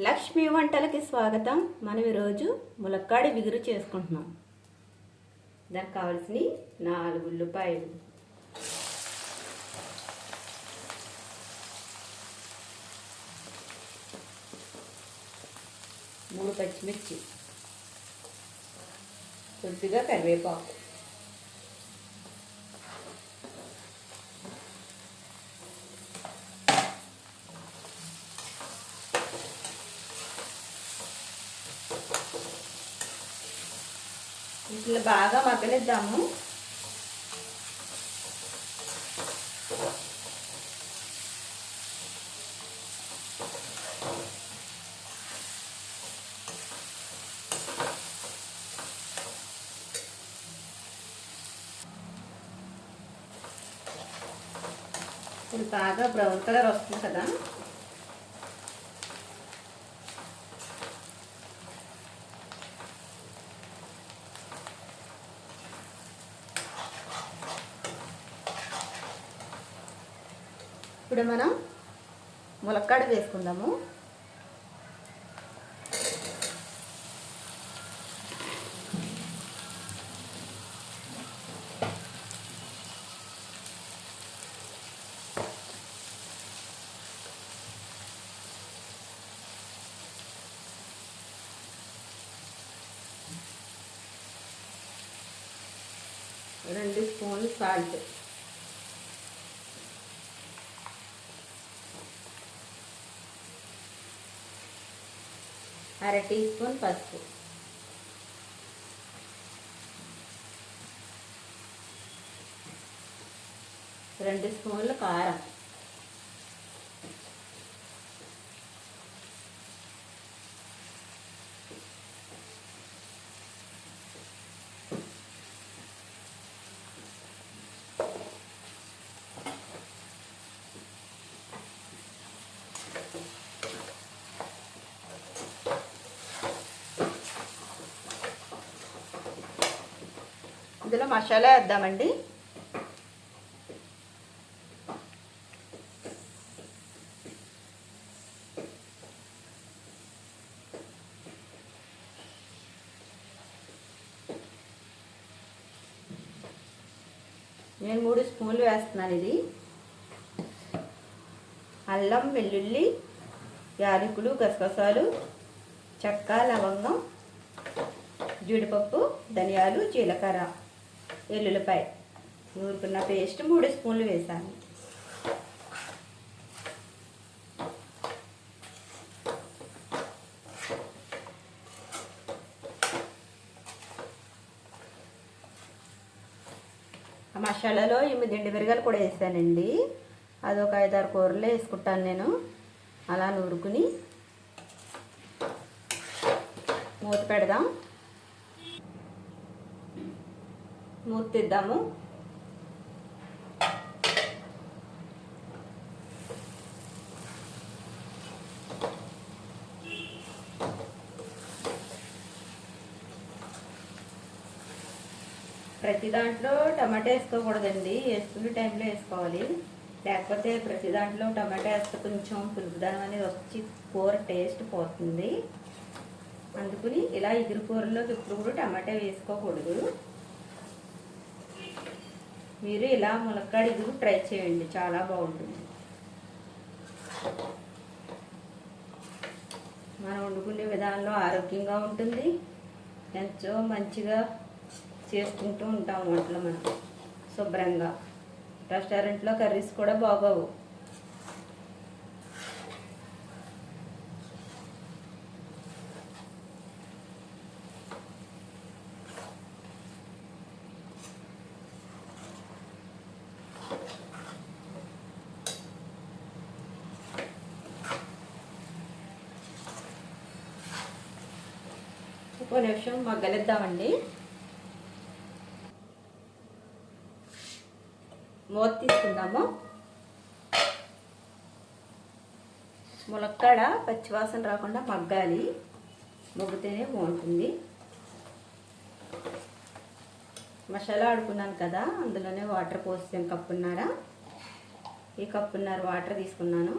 లక్ష్మీ వంటలకి స్వాగతం. మనం ఈరోజు ములక్కాడి బిగురు చేసుకుంటున్నాం. దానికి కావాల్సిన నాలుగు ఉల్లిపాయలు. మూడు పచ్చిమిర్చి. కొద్దిగా కరివేపాకు. ఇట్లా బాగా మగ్గనిద్దాము. ఇది బాగా బ్రౌన్ కలర్ వస్తుంది కదా. ఇప్పుడు మనం ములక్కాడ వేసుకుందాము. రెండు స్పూన్లు సాల్ట్. అర టీ స్పూన్ పసుపు. రెండు స్పూన్లు కారం. ఇందులో మసాలా వేద్దామండి. నేను మూడు స్పూన్లు వేస్తున్నాను ఇది. అల్లం వెల్లుల్లి యాలకులు గసగసాలు చెక్క లవంగం జీడిపప్పు ధనియాలు జీలకర్ర. ఎల్లుల్లిపాయ నూరుకున్న పేస్ట్ మూడు స్పూన్లు వేసాను. మసాలాలో ఈ దిండి మిరగాలు కూడా వేసానండి. అది ఒక ఐదారు కూరలు వేసుకుంటాను నేను. అలా నూరుకుని మూత పెడదాం. మూర్తిద్దాము. ప్రతి దాంట్లో టమాటా వేసుకోకూడదండి వేసుకునే టైంలో వేసుకోవాలి. లేకపోతే ప్రతి దాంట్లో టమాటా వేస్తే కొంచెం పులుపుదనం అనేది వచ్చి కూర టేస్ట్ పోతుంది. అందుకుని ఇలా ఎగురు కూరలోకి ఎప్పుడు కూడా టమాటా వేసుకోకూడదు. మీరు ఇలా ములక్కాడ ట్రై చేయండి. చాలా బాగుంటుంది. మనం వండుకునే విధానంలో ఆరోగ్యంగా ఉంటుంది. ఎంతో మంచిగా చేసుకుంటూ ఉంటాం వంటలు మనం. శుభ్రంగా. రెస్టారెంట్లో కర్రీస్ కూడా బాగోవు. ఒక నిమిషం మగ్గలిద్దామండి మూత తీసుకుందాము. ములక్కాడ పచ్చివాసన రాకుండా మగ్గాలి. మగ్గితేనే బాగుంటుంది మసాలా ఆడుకున్నాను కదా అందులోనే వాటర్ పోసాను కప్పున్నారా. ఈ కప్పున్నర వాటర్ తీసుకున్నాను.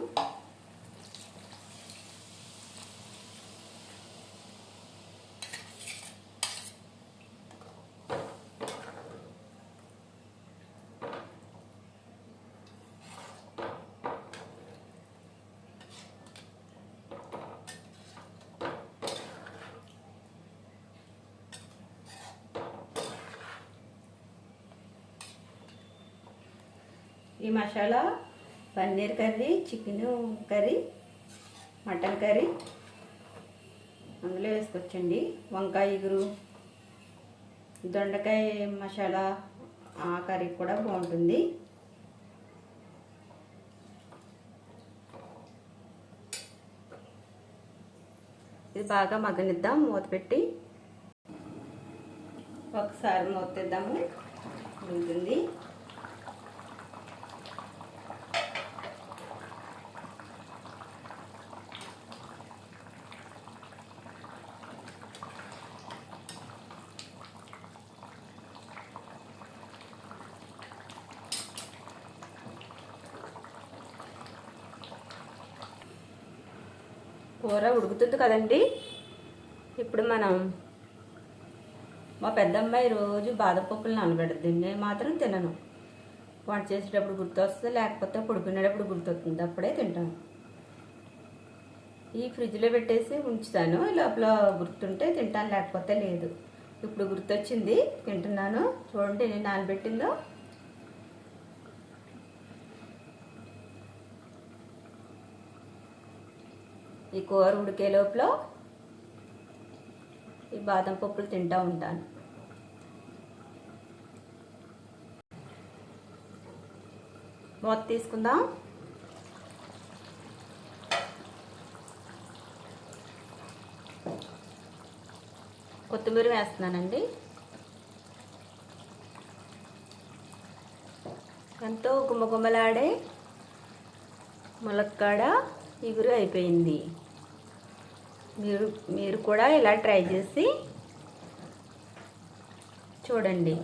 ఈ masala paneer curry chicken curry mutton curry. అందులో వేసుకొచ్చండి వంకాయ ఇగురు దొండకాయ మసాలా ఆ కర్రీ కూడా బాగుంటుంది. ఇది బాగా మగ్గనిద్దాం మూత పెట్టి. ఒకసారి మూత తెద్దాము. ఉంటుంది కూర ఉడుకుతుంది కదండి. ఇప్పుడు మనం మా పెద్దమ్మాయి రోజు బాదపప్పులు నానబెడుతుంది నేను మాత్రం తినను. వంట చేసేటప్పుడు గుర్తొస్తుంది లేకపోతే పడుకునేటప్పుడు గుర్తొస్తుంది. అప్పుడే తింటాను ఈ ఫ్రిడ్జ్లో పెట్టేసి ఉంచుతాను. లోపల గుర్తుంటే తింటాను లేకపోతే లేదు. ఇప్పుడు గుర్తొచ్చింది తింటున్నాను. చూడండి నేను నానబెట్టిందో. ఈ కూర ఉడికే లోపల ఈ బాదం పప్పులు తింటూ ఉంటాను. మూత తీసుకుందాం. కొత్తిమీర వేస్తున్నానండి. ఎంతో గుమ్మగుమ్మలాడే ములక్కాడ ఇగురు అయిపోయింది. మీరు మీరు కూడా ఇలా ట్రై చేసి చూడండి.